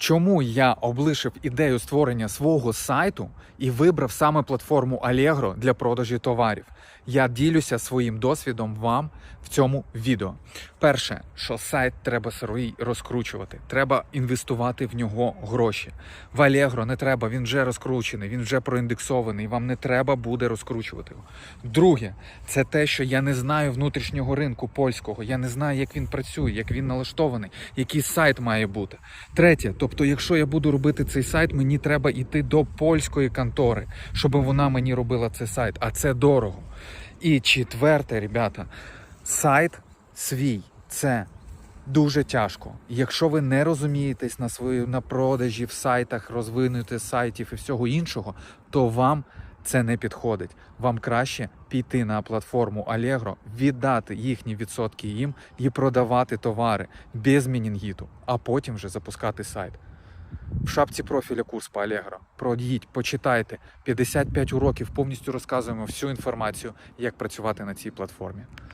Чому я облишив ідею створення свого сайту і вибрав саме платформу Allegro для продажі товарів? Я ділюся своїм досвідом вам в цьому відео. Перше, що сайт треба свій розкручувати, треба інвестувати в нього гроші. В Allegro не треба, він вже розкручений, він вже проіндексований. Вам не треба буде розкручувати його. Друге, це те, що я не знаю внутрішнього ринку польського. Я не знаю, як він працює, як він налаштований, який сайт має бути. Третє, тобто, якщо я буду робити цей сайт, мені треба йти до польської контори, щоб вона мені робила цей сайт, а це дорого. І четверте, ребята, сайт свій це дуже тяжко. Якщо ви не розумієтесь на свої на продажі в сайтах, розвинути сайтів і всього іншого, то вам це не підходить. Вам краще піти на платформу Allegro, віддати їхні відсотки їм і продавати товари без мінінгіту, а потім вже запускати сайт. В шапці профіля курс по Allegro. Пройдіть, почитайте 55 уроків, повністю розказуємо всю інформацію, як працювати на цій платформі.